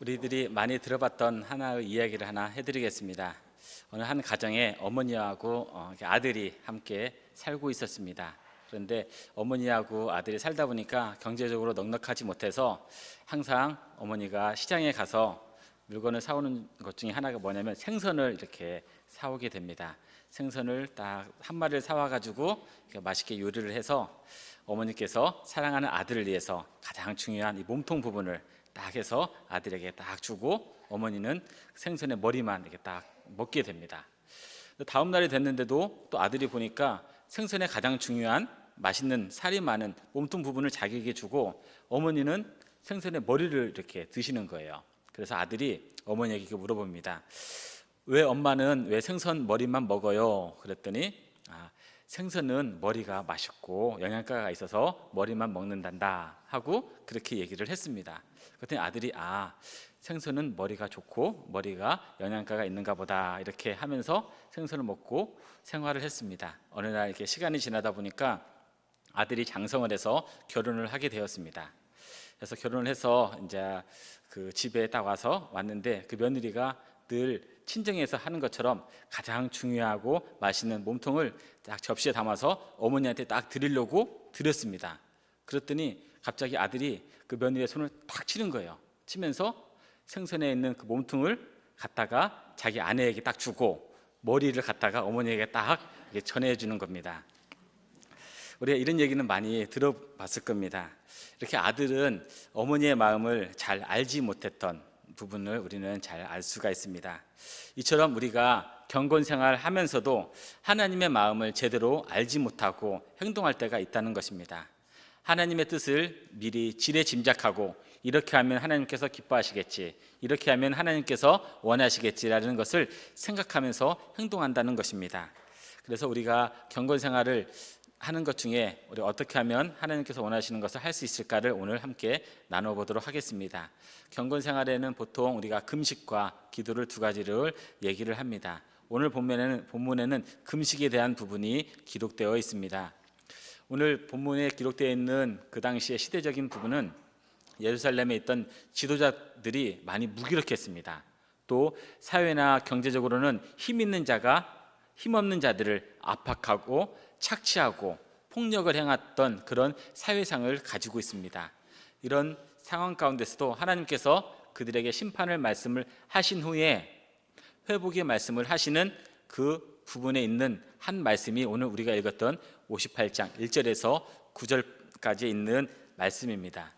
우리들이 많이 들어봤던 하나의 이야기를 하나 해드리겠습니다. 어느 한 가정에 어머니하고 어, 아들이 함께 살고 있었습니다. 그런데 어머니하고 아들이 살다 보니까 경제적으로 넉넉하지 못해서 항상 어머니가 시장에 가서 물건을 사오는 것 중에 하나가 뭐냐면 생선을 이렇게 사오게 됩니다. 생선을 딱 한 마리를 사와 가지고 맛있게 요리를 해서 어머니께서 사랑하는 아들을 위해서 가장 중요한 이 몸통 부분을 딱 해서 아들에게 딱 주고 어머니는 생선의 머리만 이렇게 딱 먹게 됩니다. 다음 날이 됐는데도 또 아들이 보니까 생선의 가장 중요한 맛있는 살이 많은 몸통 부분을 자기에게 주고 어머니는 생선의 머리를 이렇게 드시는 거예요. 그래서 아들이 어머니에게 물어봅니다. 왜 엄마는 왜 생선 머리만 먹어요? 그랬더니 아, 생선은 머리가 맛있고 영양가가 있어서 머리만 먹는단다 하고 그렇게 얘기를 했습니다. 그랬더니 아들이 아 생선은 머리가 좋고 머리가 영양가가 있는가 보다 이렇게 하면서 생선을 먹고 생활을 했습니다. 어느 날 이렇게 시간이 지나다 보니까 아들이 장성을 해서 결혼을 하게 되었습니다. 그래서 결혼을 해서 이제 그 집에 딱 와서 왔는데 그 며느리가 늘 친정에서 하는 것처럼 가장 중요하고 맛있는 몸통을 딱 접시에 담아서 어머니한테 딱 드리려고 드렸습니다. 그랬더니 갑자기 아들이 그 며느리의 손을 탁 치는 거예요. 치면서 생선에 있는 그 몸통을 갖다가 자기 아내에게 딱 주고 머리를 갖다가 어머니에게 딱 전해주는 겁니다. 우리가 이런 얘기는 많이 들어봤을 겁니다. 이렇게 아들은 어머니의 마음을 잘 알지 못했던 부분을 우리는 잘 알 수가 있습니다. 이처럼 우리가 경건 생활 하면서도 하나님의 마음을 제대로 알지 못하고 행동할 때가 있다는 것입니다. 하나님의 뜻을 미리 지레 짐작하고 이렇게 하면 하나님께서 기뻐하시겠지, 이렇게 하면 하나님께서 원하시겠지라는 것을 생각하면서 행동한다는 것입니다. 그래서 우리가 경건 생활을 하는 것 중에 우리 어떻게 하면 하나님께서 원하시는 것을 할 수 있을까를 오늘 함께 나눠보도록 하겠습니다. 경건 생활에는 보통 우리가 금식과 기도를 두 가지를 얘기를 합니다. 오늘 본문에는, 본문에는 금식에 대한 부분이 기록되어 있습니다. 오늘 본문에 기록되어 있는 그 당시의 시대적인 부분은 예루살렘에 있던 지도자들이 많이 무기력했습니다. 또 사회나 경제적으로는 힘 있는 자가 힘 없는 자들을 압박하고 착취하고 폭력을 행했던 그런 사회상을 가지고 있습니다. 이런 상황 가운데서도 하나님께서 그들에게 심판을 말씀을 하신 후에 회복의 말씀을 하시는 그 부분에 있는 한 말씀이 오늘 우리가 읽었던 58장 1절에서 9절까지 있는 말씀입니다.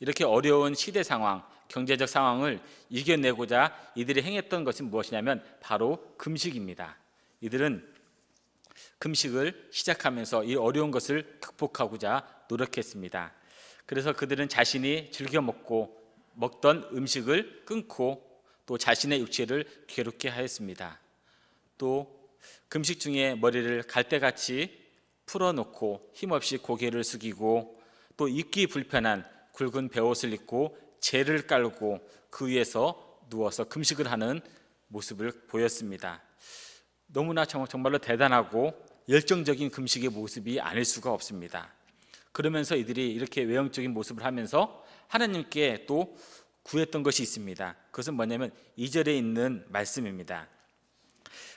이렇게 어려운 시대 상황, 경제적 상황을 이겨내고자 이들이 행했던 것은 무엇이냐면 바로 금식입니다. 이들은 금식을 시작하면서 이 어려운 것을 극복하고자 노력했습니다. 그래서 그들은 자신이 즐겨 먹고 먹던 음식을 끊고 또 자신의 육체를 괴롭게 하였습니다. 또 금식 중에 머리를 갈대같이 풀어놓고 힘없이 고개를 숙이고 또 입기 불편한 굵은 베옷을 입고 재를 깔고 그 위에서 누워서 금식을 하는 모습을 보였습니다. 너무나 정말로 대단하고 열정적인 금식의 모습이 아닐 수가 없습니다. 그러면서 이들이 이렇게 외형적인 모습을 하면서 하나님께 또 구했던 것이 있습니다. 그것은 뭐냐면 2절에 있는 말씀입니다.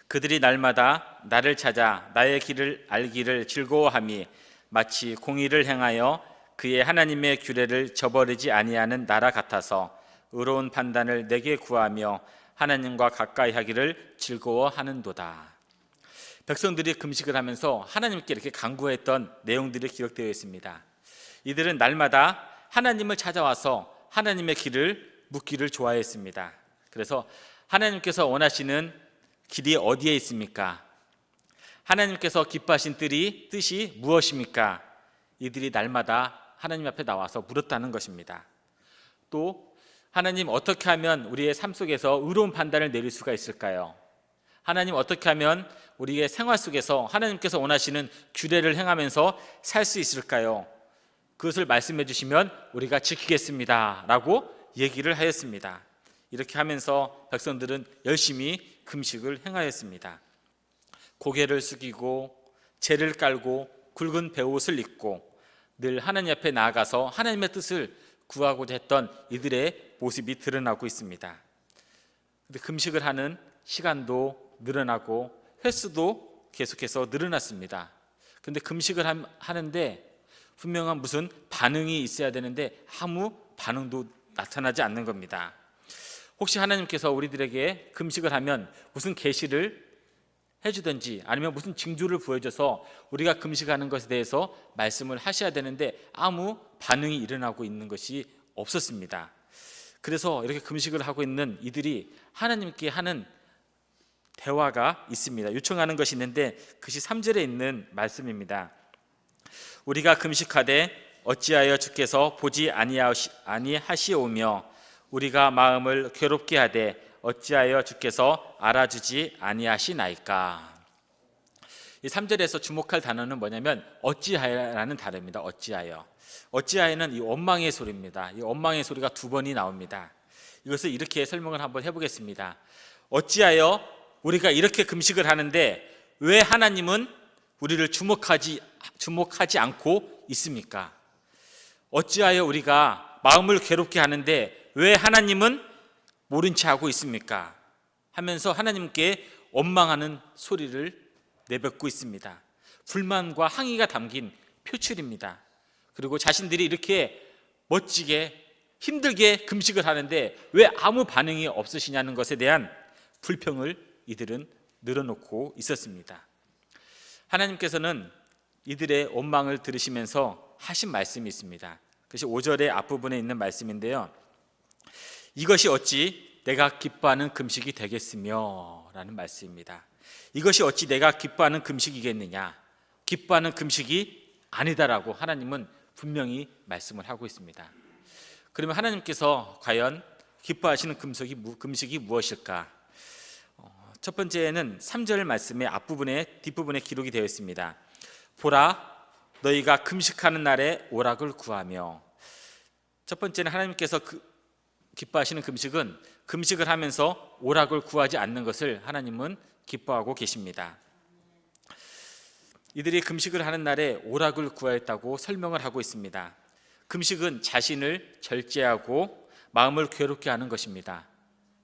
그들이 날마다 나를 찾아 나의 길을 알기를 즐거워함이 마치 공의를 행하여 그의 하나님의 규례를 저버리지 아니하는 나라 같아서 의로운 판단을 내게 구하며 하나님과 가까이 하기를 즐거워하는도다. 백성들이 금식을 하면서 하나님께 이렇게 간구했던 내용들이 기록되어 있습니다. 이들은 날마다 하나님을 찾아와서 하나님의 길을 묻기를 좋아했습니다. 그래서 하나님께서 원하시는 길이 어디에 있습니까? 하나님께서 기뻐하신 뜻이, 뜻이 무엇입니까? 이들이 날마다 하나님 앞에 나와서 물었다는 것입니다. 또 하나님 어떻게 하면 우리의 삶 속에서 의로운 판단을 내릴 수가 있을까요? 하나님 어떻게 하면 우리의 생활 속에서 하나님께서 원하시는 규례를 행하면서 살 수 있을까요? 그것을 말씀해 주시면 우리가 지키겠습니다. 라고 얘기를 하였습니다. 이렇게 하면서 백성들은 열심히 금식을 행하였습니다. 고개를 숙이고 재를 깔고 굵은 배옷을 입고 늘 하나님 앞에 나아가서 하나님의 뜻을 구하고자 했던 이들의 모습이 드러나고 있습니다. 금식을 하는 시간도 늘어나고 횟수도 계속해서 늘어났습니다. 근데 금식을 함- 하는데 분명한 무슨 반응이 있어야 되는데 아무 반응도 나타나지 않는 겁니다. 혹시 하나님께서 우리들에게 금식을 하면 무슨 계시를 해주든지 아니면 무슨 징조를 보여줘서 우리가 금식하는 것에 대해서 말씀을 하셔야 되는데 아무 반응이 일어나고 있는 것이 없었습니다. 그래서 이렇게 금식을 하고 있는 이들이 하나님께 하는 대화가 있습니다. 요청하는 것이 있는데 그것이 3절에 있는 말씀입니다. 우리가 금식하되 어찌하여 주께서 보지 아니하시- 아니하시오며 우리가 마음을 괴롭게 하되 어찌하여 주께서 알아주지 아니하시나이까. 이 3절에서 주목할 단어는 뭐냐면 어찌하여라는 단어입니다. 어찌하여. 어찌하여는 이 원망의 소리입니다. 이 원망의 소리가 두 번이 나옵니다. 이것을 이렇게 설명을 한번 해보겠습니다. 어찌하여 우리가 이렇게 금식을 하는데 왜 하나님은 우리를 주목하지 주목하지 않고 있습니까? 어찌하여 우리가 마음을 괴롭게 하는데 왜 하나님은 모른 채 하고 있습니까? 하면서 하나님께 원망하는 소리를 내뱉고 있습니다. 불만과 항의가 담긴 표출입니다. 그리고 자신들이 이렇게 멋지게 힘들게 금식을 하는데 왜 아무 반응이 없으시냐는 것에 대한 불평을 이들은 늘어놓고 있었습니다. 하나님께서는 이들의 원망을 들으시면서 하신 말씀이 있습니다. 그것이 5절의 앞부분에 있는 말씀인데요. 이것이 어찌 내가 기뻐하는 금식이 되겠으며 라는 말씀입니다. 이것이 어찌 내가 기뻐하는 금식이겠느냐? 기뻐하는 금식이 아니다라고 하나님은 분명히 말씀을 하고 있습니다. 그러면 하나님께서 과연 기뻐하시는 금식이, 무엇일까? 어, 첫 번째는 3절 말씀의 앞부분에 뒷부분에 기록이 되어 있습니다. 보라 너희가 금식하는 날에 오락을 구하며 첫 번째는 하나님께서 그, 기뻐하시는 금식은 금식을 하면서 오락을 구하지 않는 것을 하나님은 기뻐하고 계십니다. 이들이 금식을 하는 날에 오락을 구하였다고 설명을 하고 있습니다. 금식은 자신을 절제하고 마음을 괴롭게 하는 것입니다.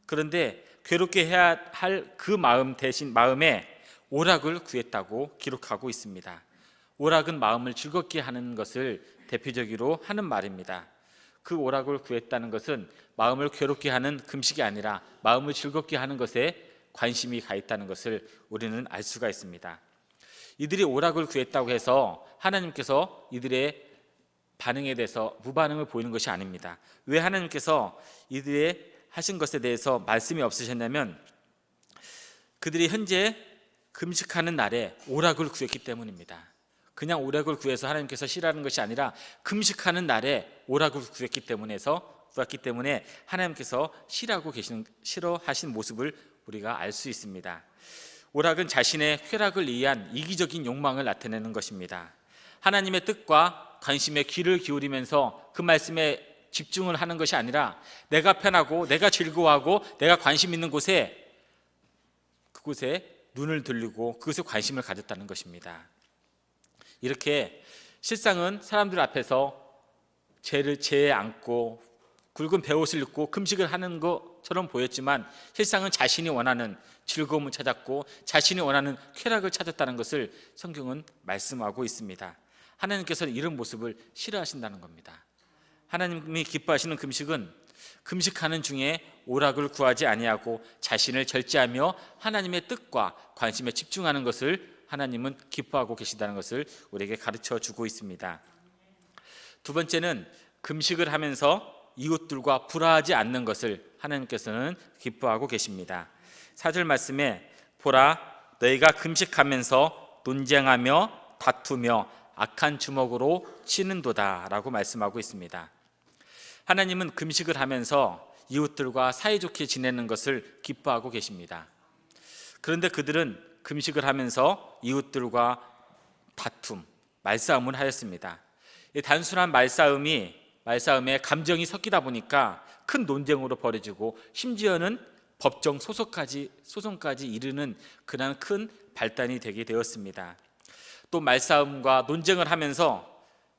그런데 괴롭게 해야 할 그 마음 대신 마음에 오락을 구했다고 기록하고 있습니다. 오락은 마음을 즐겁게 하는 것을 대표적으로 하는 말입니다. 그 오락을 구했다는 것은 마음을 괴롭게 하는 금식이 아니라 마음을 즐겁게 하는 것에 관심이 가 있다는 것을 우리는 알 수가 있습니다. 이들이 오락을 구했다고 해서 하나님께서 이들의 반응에 대해서 무반응을 보이는 것이 아닙니다. 왜 하나님께서 이들의 하신 것에 대해서 말씀이 없으셨냐면 그들이 현재 금식하는 날에 오락을 구했기 때문입니다. 그냥 오락을 구해서 하나님께서 싫어하는 것이 아니라 금식하는 날에 오락을 구했기 때문에서 구했기 때문에 하나님께서 싫어하고 계시는 싫어하신 모습을 우리가 알 수 있습니다. 오락은 자신의 쾌락을 위한 이기적인 욕망을 나타내는 것입니다. 하나님의 뜻과 관심에 귀를 기울이면서 그 말씀에 집중을 하는 것이 아니라 내가 편하고 내가 즐거워하고 내가 관심 있는 곳에 그곳에 눈을 들리고 그것에 관심을 가졌다는 것입니다. 이렇게 실상은 사람들 앞에서 죄를 죄에 안고 굵은 베옷을 입고 금식을 하는 것처럼 보였지만 실상은 자신이 원하는 즐거움을 찾았고 자신이 원하는 쾌락을 찾았다는 것을 성경은 말씀하고 있습니다. 하나님께서는 이런 모습을 싫어하신다는 겁니다. 하나님이 기뻐하시는 금식은 금식하는 중에 오락을 구하지 아니하고 자신을 절제하며 하나님의 뜻과 관심에 집중하는 것을 하나님은 기뻐하고 계시다는 것을 우리에게 가르쳐 주고 있습니다. 두 번째는 금식을 하면서 이웃들과 불화하지 않는 것을 하나님께서는 기뻐하고 계십니다. 사절 말씀에 보라 너희가 금식하면서 논쟁하며 다투며 악한 주먹으로 치는도다라고 말씀하고 있습니다. 하나님은 금식을 하면서 이웃들과 사이좋게 지내는 것을 기뻐하고 계십니다. 그런데 그들은 금식을 하면서 이웃들과 다툼, 말싸움을 하였습니다. 이 단순한 말싸움이 말싸움에 감정이 섞이다 보니까 큰 논쟁으로 벌어지고 심지어는 법정 소송까지 소송까지 이르는 그런 큰 발단이 되게 되었습니다. 또 말싸움과 논쟁을 하면서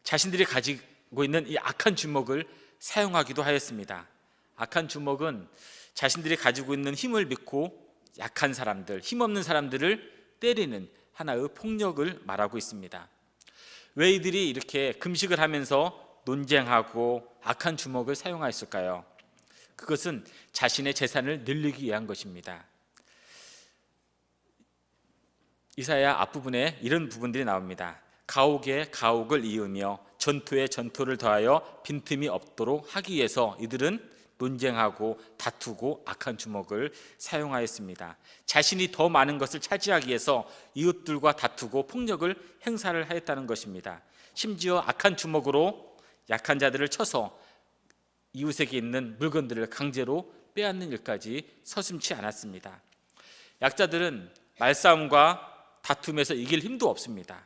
자신들이 가지고 있는 이 악한 주먹을 사용하기도 하였습니다. 악한 주먹은 자신들이 가지고 있는 힘을 믿고 약한 사람들, 힘없는 사람들을 때리는 하나의 폭력을 말하고 있습니다. 왜 이들이 이렇게 금식을 하면서 논쟁하고 악한 주먹을 사용하였을까요? 그것은 자신의 재산을 늘리기 위한 것입니다. 이사야 앞부분에 이런 부분들이 나옵니다. 가옥에 가옥을 이으며 전투에 전투를 더하여 빈틈이 없도록 하기 위해서 이들은 논쟁하고 다투고 악한 주먹을 사용하였습니다. 자신이 더 많은 것을 차지하기 위해서 이웃들과 다투고 폭력을 행사를 하였다는 것입니다. 심지어 악한 주먹으로 약한 자들을 쳐서 이웃에게 있는 물건들을 강제로 빼앗는 일까지 서슴치 않았습니다. 약자들은 말싸움과 다툼에서 이길 힘도 없습니다.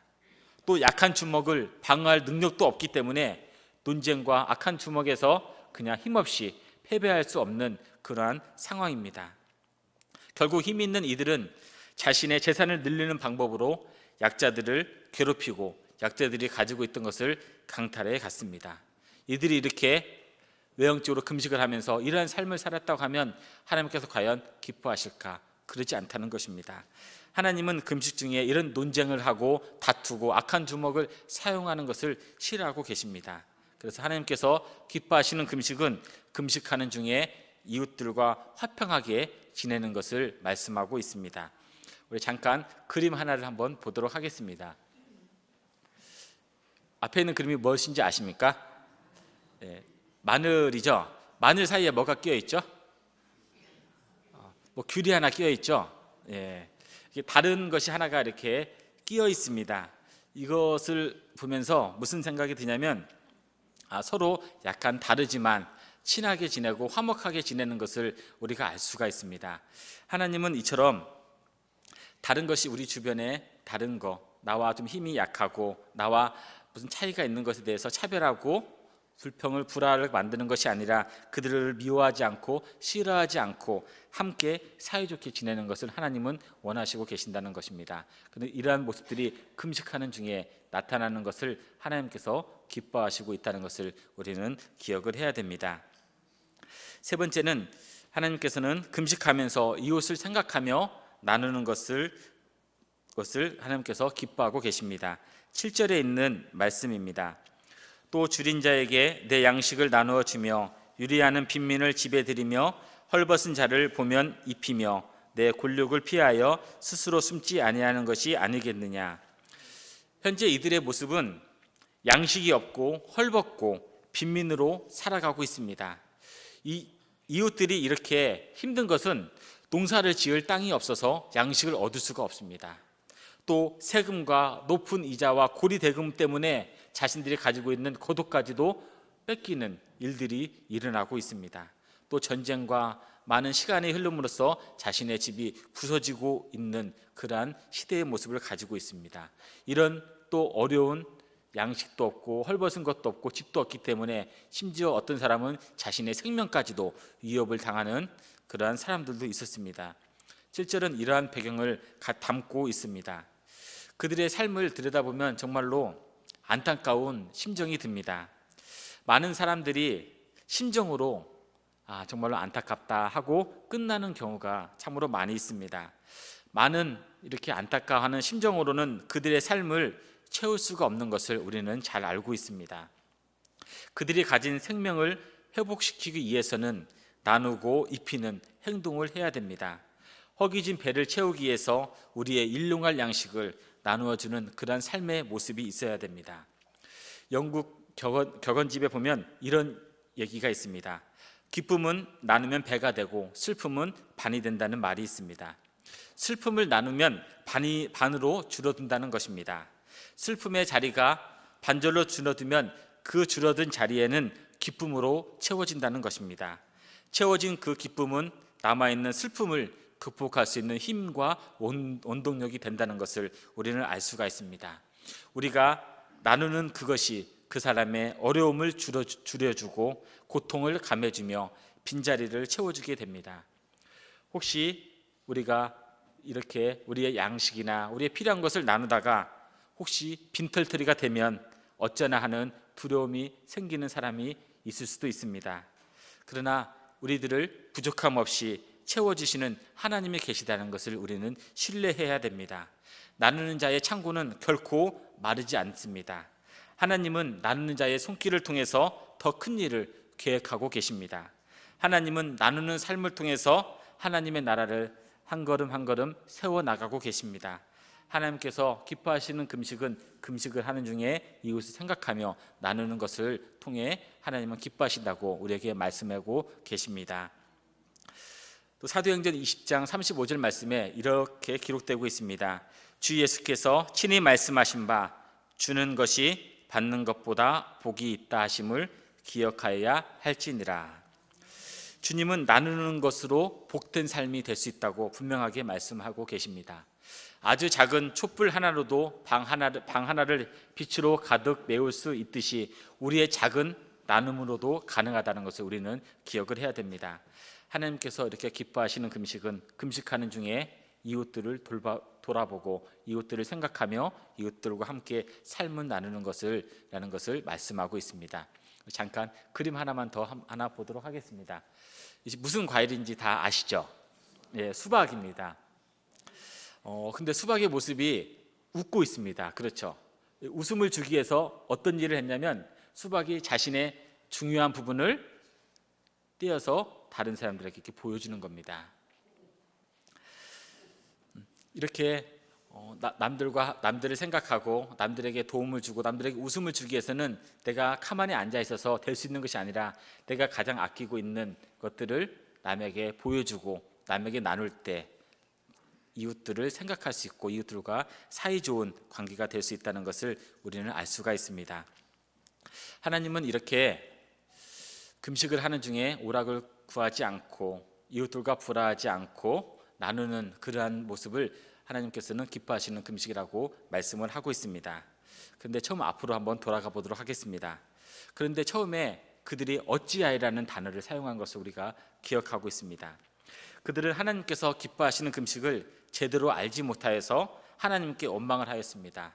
또 약한 주먹을 방어할 능력도 없기 때문에 논쟁과 악한 주먹에서 그냥 힘없이 패배할 수 없는 그러한 상황입니다. 결국 힘 있는 이들은 자신의 재산을 늘리는 방법으로 약자들을 괴롭히고 약자들이 가지고 있던 것을 강탈해 갔습니다. 이들이 이렇게 외형적으로 금식을 하면서 이러한 삶을 살았다고 하면 하나님께서 과연 기뻐하실까? 그러지 않다는 것입니다. 하나님은 금식 중에 이런 논쟁을 하고 다투고 악한 주먹을 사용하는 것을 싫어하고 계십니다. 그래서 하나님께서 기뻐하시는 금식은 금식하는 중에 이웃들과 화평하게 지내는 것을 말씀하고 있습니다. 우리 잠깐 그림 하나를 한번 보도록 하겠습니다. 앞에 있는 그림이 무엇인지 아십니까? 네, 마늘이죠. 마늘 사이에 뭐가 끼어 있죠? 어, 뭐 귤이 하나 끼어 있죠. 예, 다른 것이 하나가 이렇게 끼어 있습니다. 이것을 보면서 무슨 생각이 드냐면 아, 서로 약간 다르지만 친하게 지내고 화목하게 지내는 것을 우리가 알 수가 있습니다. 하나님은 이처럼 다른 것이 우리 주변에 다른 거, 나와 좀 힘이 약하고 나와 무슨 차이가 있는 것에 대해서 차별하고 불평을 불화를 만드는 것이 아니라 그들을 미워하지 않고 싫어하지 않고 함께 사이좋게 지내는 것을 하나님은 원하시고 계신다는 것입니다. 근데 이러한 모습들이 금식하는 중에 나타나는 것을 하나님께서 기뻐하시고 있다는 것을 우리는 기억을 해야 됩니다. 세 번째는 하나님께서는 금식하면서 이웃을 생각하며 나누는 것을 것을 하나님께서 기뻐하고 계십니다. 7절에 있는 말씀입니다. 또 줄인 자에게 내 양식을 나누어 주며 유리하는 빈민을 집에 들이며 헐벗은 자를 보면 입히며 내 곤욕을 피하여 스스로 숨지 아니하는 것이 아니겠느냐. 현재 이들의 모습은 양식이 없고 헐벗고 빈민으로 살아가고 있습니다. 이 이웃들이 이렇게 힘든 것은 농사를 지을 땅이 없어서 양식을 얻을 수가 없습니다. 또 세금과 높은 이자와 고리 대금 때문에 자신들이 가지고 있는 고도까지도 뺏기는 일들이 일어나고 있습니다. 또 전쟁과 많은 시간이 흐름으로써 자신의 집이 부서지고 있는 그러한 시대의 모습을 가지고 있습니다. 이런 또 어려운 양식도 없고 헐벗은 것도 없고 집도 없기 때문에 심지어 어떤 사람은 자신의 생명까지도 위협을 당하는 그러한 사람들도 있었습니다. 7절은 이러한 배경을 담고 있습니다. 그들의 삶을 들여다보면 정말로 안타까운 심정이 듭니다. 많은 사람들이 심정으로 아, 정말로 안타깝다 하고 끝나는 경우가 참으로 많이 있습니다. 많은 이렇게 안타까워하는 심정으로는 그들의 삶을 채울 수가 없는 것을 우리는 잘 알고 있습니다. 그들이 가진 생명을 회복시키기 위해서는 나누고 입히는 행동을 해야 됩니다. 허기진 배를 채우기 위해서 우리의 일용할 양식을 나누어 주는 그러한 삶의 모습이 있어야 됩니다. 영국 격언, 격언집에 보면 이런 얘기가 있습니다. 기쁨은 나누면 배가 되고 슬픔은 반이 된다는 말이 있습니다. 슬픔을 나누면 반이 반으로 줄어든다는 것입니다. 슬픔의 자리가 반절로 줄어들면 그 줄어든 자리에는 기쁨으로 채워진다는 것입니다. 채워진 그 기쁨은 남아 있는 슬픔을 극복할 수 있는 힘과 원동력이 된다는 것을 우리는 알 수가 있습니다. 우리가 나누는 그것이 그 사람의 어려움을 줄여주고 고통을 감해주며 빈자리를 채워주게 됩니다. 혹시 우리가 이렇게 우리의 양식이나 우리의 필요한 것을 나누다가 혹시 빈털터리가 되면 어쩌나 하는 두려움이 생기는 사람이 있을 수도 있습니다. 그러나 우리들을 부족함 없이 채워주시는 하나님이 계시다는 것을 우리는 신뢰해야 됩니다. 나누는 자의 창고는 결코 마르지 않습니다. 하나님은 나누는 자의 손길을 통해서 더 큰 일을 계획하고 계십니다. 하나님은 나누는 삶을 통해서 하나님의 나라를 한 걸음 한 걸음 세워 나가고 계십니다. 하나님께서 기뻐하시는 금식은 금식을 하는 중에 이웃을 생각하며 나누는 것을 통해 하나님은 기뻐하신다고 우리에게 말씀하고 계십니다. 또 사도행전 20장 35절 말씀에 이렇게 기록되고 있습니다. 주 예수께서 친히 말씀하신 바 주는 것이 받는 것보다 복이 있다 하심을 기억하여야 할지니라. 주님은 나누는 것으로 복된 삶이 될 수 있다고 분명하게 말씀하고 계십니다. 아주 작은 촛불 하나로도 방 하나를, 방 하나를 빛으로 가득 메울 수 있듯이 우리의 작은 나눔으로도 가능하다는 것을 우리는 기억을 해야 됩니다. 하나님께서 이렇게 기뻐하시는 금식은 금식하는 중에 이웃들을 돌봐, 돌아보고 이웃들을 생각하며 이웃들과 함께 삶을 나누는 것을 라는 것을 말씀하고 있습니다. 잠깐 그림 하나만 더 함- 하나 보도록 하겠습니다. 이제 무슨 과일인지 다 아시죠? 예, 수박입니다. 어, 근데 수박의 모습이 웃고 있습니다. 그렇죠? 웃음을 주기 위해서 어떤 일을 했냐면 수박이 자신의 중요한 부분을 떼어서 다른 사람들에게 이렇게 보여주는 겁니다. 음, 이렇게 어, 나- 남들과 남들을 생각하고 남들에게 도움을 주고 남들에게 웃음을 주기 위해서는 내가 가만히 앉아 있어서 될 수 있는 것이 아니라 내가 가장 아끼고 있는 것들을 남에게 보여주고 남에게 나눌 때 이웃들을 생각할 수 있고 이웃들과 사이 좋은 관계가 될 수 있다는 것을 우리는 알 수가 있습니다. 하나님은 이렇게 금식을 하는 중에 오락을 구하지 않고 이웃들과 불화하지 않고 나누는 그러한 모습을 하나님께서는 기뻐하시는 금식이라고 말씀을 하고 있습니다. 그런데 처음 앞으로 한번 돌아가 보도록 하겠습니다. 그런데 처음에 그들이 어찌하이라는 단어를 사용한 것을 우리가 기억하고 있습니다. 그들은 하나님께서 기뻐하시는 금식을 제대로 알지 못하여서 하나님께 원망을 하였습니다.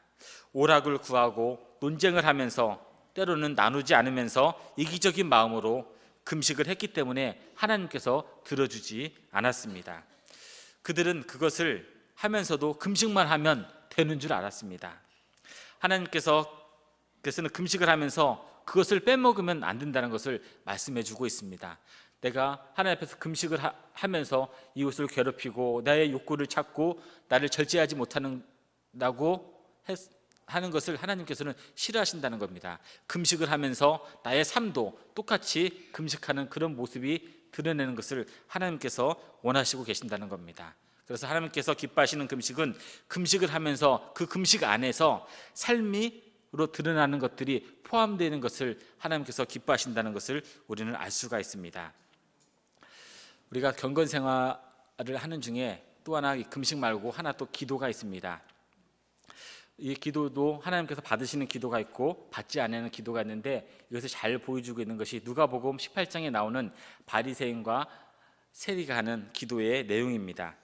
오락을 구하고 논쟁을 하면서 때로는 나누지 않으면서 이기적인 마음으로 금식을 했기 때문에 하나님께서 들어주지 않았습니다. 그들은 그것을 하면서도 금식만 하면 되는 줄 알았습니다. 하나님께서 그래서는 금식을 하면서 그것을 빼먹으면 안 된다는 것을 말씀해 주고 있습니다. 내가 하나님 앞에서 금식을 하, 면서 이웃을 괴롭히고 나의 욕구를 찾고 나를 절제하지 못하는다고 하는 것을 하나님께서는 싫어하신다는 겁니다. 금식을 하면서 나의 삶도 똑같이 금식하는 그런 모습이 드러내는 것을 하나님께서 원하시고 계신다는 겁니다. 그래서 하나님께서 기뻐하시는 금식은 금식을 하면서 그 금식 안에서 삶이로 드러나는 것들이 포함되는 것을 하나님께서 기뻐하신다는 것을 우리는 알 수가 있습니다. 우리가 경건 생활을 하는 중에 또 하나 이 금식 말고 하나 또 기도가 있습니다. 이 기도도 하나님께서 받으시는 기도가 있고 받지 않는 기도가 있는데 이것을 잘 보여주고 있는 것이 누가복음 18장에 나오는 바리새인과 세리가 하는 기도의 내용입니다.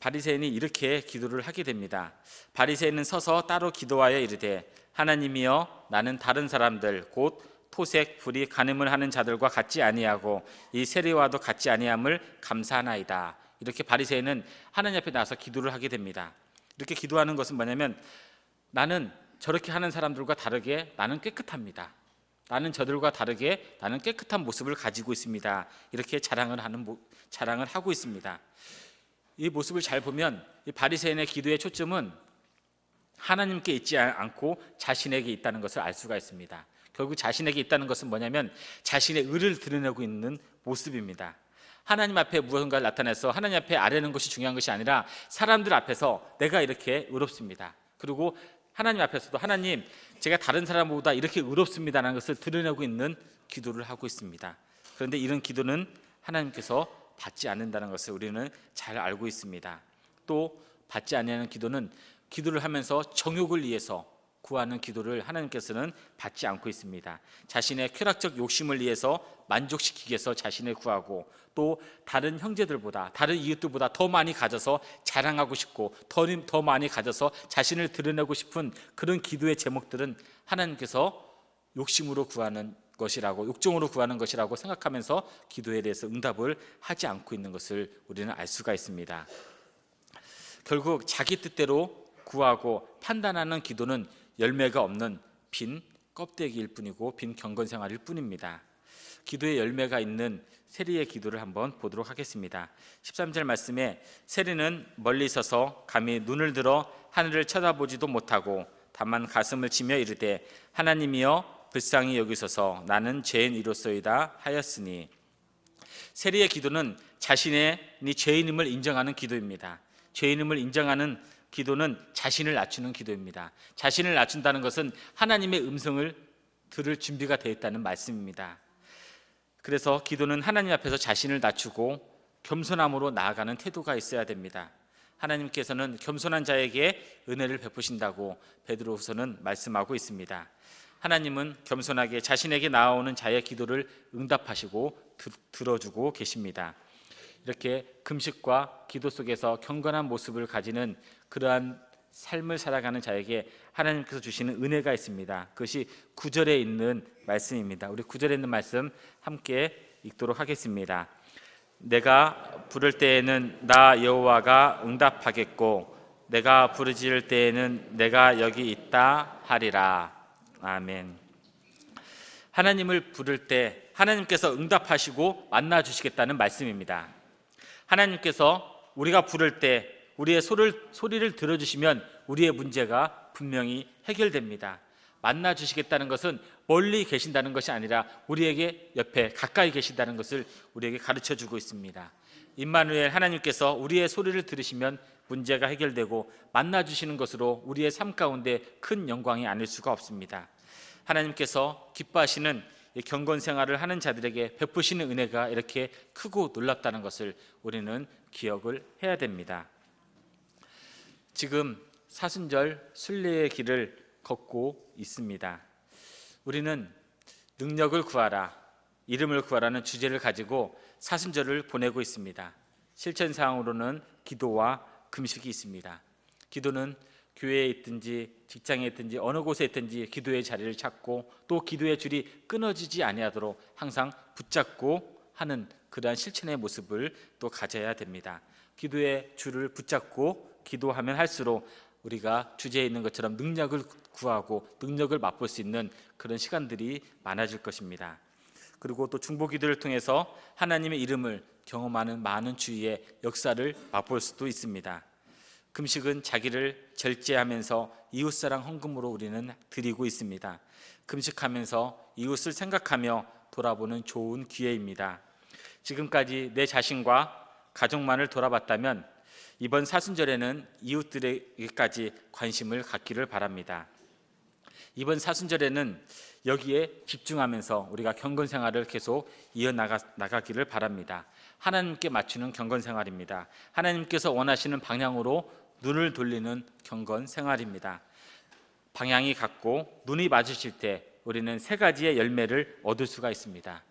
바리새인이 이렇게 기도를 하게 됩니다. 바리새인은 서서 따로 기도하여 이르되 하나님이여 나는 다른 사람들 곧 토색 불이 간음을 하는 자들과 같지 아니하고 이 세리와도 같지 아니함을 감사하나이다. 이렇게 바리새인은 하나님 앞에 나서 기도를 하게 됩니다. 이렇게 기도하는 것은 뭐냐면 나는 저렇게 하는 사람들과 다르게 나는 깨끗합니다. 나는 저들과 다르게 나는 깨끗한 모습을 가지고 있습니다. 이렇게 자랑을 하는 모- 자랑을 하고 있습니다. 이 모습을 잘 보면 이 바리새인의 기도의 초점은 하나님께 있지 않고 자신에게 있다는 것을 알 수가 있습니다. 결국 자신에게 있다는 것은 뭐냐면 자신의 의를 드러내고 있는 모습입니다. 하나님 앞에 무언가를 나타내서 하나님 앞에 아뢰는 것이 중요한 것이 아니라 사람들 앞에서 내가 이렇게 의롭습니다. 그리고 하나님 앞에서도 하나님 제가 다른 사람보다 이렇게 의롭습니다라는 것을 드러내고 있는 기도를 하고 있습니다. 그런데 이런 기도는 하나님께서 받지 않는다는 것을 우리는 잘 알고 있습니다. 또 받지 않는 기도는 기도를 하면서 정욕을 위해서 구하는 기도를 하나님께서는 받지 않고 있습니다. 자신의 쾌락적 욕심을 위해서 만족시키기 위해서 자신을 구하고 또 다른 형제들보다 다른 이웃들보다 더 많이 가져서 자랑하고 싶고 더, 더 많이 가져서 자신을 드러내고 싶은 그런 기도의 제목들은 하나님께서 욕심으로 구하는 것이라고 욕정으로 구하는 것이라고 생각하면서 기도에 대해서 응답을 하지 않고 있는 것을 우리는 알 수가 있습니다. 결국 자기 뜻대로 구하고 판단하는 기도는 열매가 없는 빈 껍데기일 뿐이고 빈 경건 생활일 뿐입니다. 기도의 열매가 있는 세리의 기도를 한번 보도록 하겠습니다. 13절 말씀에 세리는 멀리 서서 감히 눈을 들어 하늘을 쳐다보지도 못하고 다만 가슴을 치며 이르되 하나님이여 불쌍히 여기소서 나는 죄인이로소이다 하였으니 세리의 기도는 자신의 죄인임을 인정하는 기도입니다. 죄인임을 인정하는 기도는 자신을 낮추는 기도입니다. 자신을 낮춘다는 것은 하나님의 음성을 들을 준비가 되어 있다는 말씀입니다. 그래서 기도는 하나님 앞에서 자신을 낮추고 겸손함으로 나아가는 태도가 있어야 됩니다. 하나님께서는 겸손한 자에게 은혜를 베푸신다고 베드로후서는 말씀하고 있습니다. 하나님은 겸손하게 자신에게 나아오는 자의 기도를 응답하시고 들어주고 계십니다. 이렇게 금식과 기도 속에서 경건한 모습을 가지는 그러한 삶을 살아가는 자에게 하나님께서 주시는 은혜가 있습니다. 그것이 구절에 있는 말씀입니다. 우리 구절에 있는 말씀 함께 읽도록 하겠습니다. 내가 부를 때에는 나 여호와가 응답하겠고 내가 부르짖을 때에는 내가 여기 있다 하리라. 아멘. 하나님을 부를 때 하나님께서 응답하시고 만나 주시겠다는 말씀입니다. 하나님께서 우리가 부를 때 우리의 소리를, 소리를 들어주시면 우리의 문제가 분명히 해결됩니다. 만나 주시겠다는 것은 멀리 계신다는 것이 아니라 우리에게 옆에 가까이 계신다는 것을 우리에게 가르쳐 주고 있습니다. 임마누엘 하나님께서 우리의 소리를 들으시면 문제가 해결되고 만나 주시는 것으로 우리의 삶 가운데 큰 영광이 아닐 수가 없습니다. 하나님께서 기뻐하시는 경건 생활을 하는 자들에게 베푸시는 은혜가 이렇게 크고 놀랍다는 것을 우리는 기억을 해야 됩니다. 지금 사순절 순례의 길을 걷고 있습니다. 우리는 능력을 구하라, 이름을 구하라는 주제를 가지고 사순절을 보내고 있습니다. 실천 사항으로는 기도와 금식이 있습니다. 기도는 교회에 있든지 직장에 있든지 어느 곳에 있든지 기도의 자리를 찾고 또 기도의 줄이 끊어지지 아니하도록 항상 붙잡고 하는 그러한 실천의 모습을 또 가져야 됩니다. 기도의 줄을 붙잡고 기도하면 할수록 우리가 주제에 있는 것처럼 능력을 구하고 능력을 맛볼 수 있는 그런 시간들이 많아질 것입니다. 그리고 또 중보 기도를 통해서 하나님의 이름을 경험하는 많은 주의의 역사를 맛볼 수도 있습니다. 금식은 자기를 절제하면서 이웃사랑 헌금으로 우리는 드리고 있습니다. 금식하면서 이웃을 생각하며 돌아보는 좋은 기회입니다. 지금까지 내 자신과 가족만을 돌아봤다면 이번 사순절에는 이웃들에게까지 관심을 갖기를 바랍니다. 이번 사순절에는 여기에 집중하면서 우리가 경건 생활을 계속 이어나가 나가기를 바랍니다. 하나님께 맞추는 경건 생활입니다. 하나님께서 원하시는 방향으로 눈을 돌리는 경건 생활입니다. 방향이 같고 눈이 맞으실 때 우리는 세 가지의 열매를 얻을 수가 있습니다.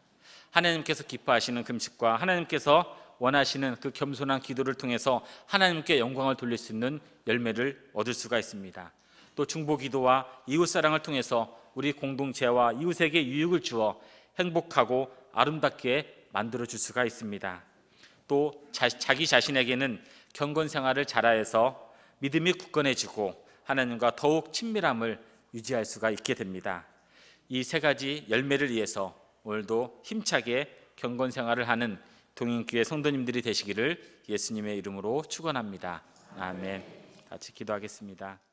하나님께서 기뻐하시는 금식과 하나님께서 원하시는 그 겸손한 기도를 통해서 하나님께 영광을 돌릴 수 있는 열매를 얻을 수가 있습니다. 또 중보 기도와 이웃 사랑을 통해서 우리 공동체와 이웃에게 유익을 주어 행복하고 아름답게 만들어 줄 수가 있습니다. 또 자, 자기 자신에게는 경건 생활을 잘하여서 믿음이 굳건해지고 하나님과 더욱 친밀함을 유지할 수가 있게 됩니다. 이 세 가지 열매를 위해서 오늘도 힘차게 경건 생활을 하는 동인교회 성도님들이 되시기를 예수님의 이름으로 축원합니다. 아멘. 같이 기도하겠습니다.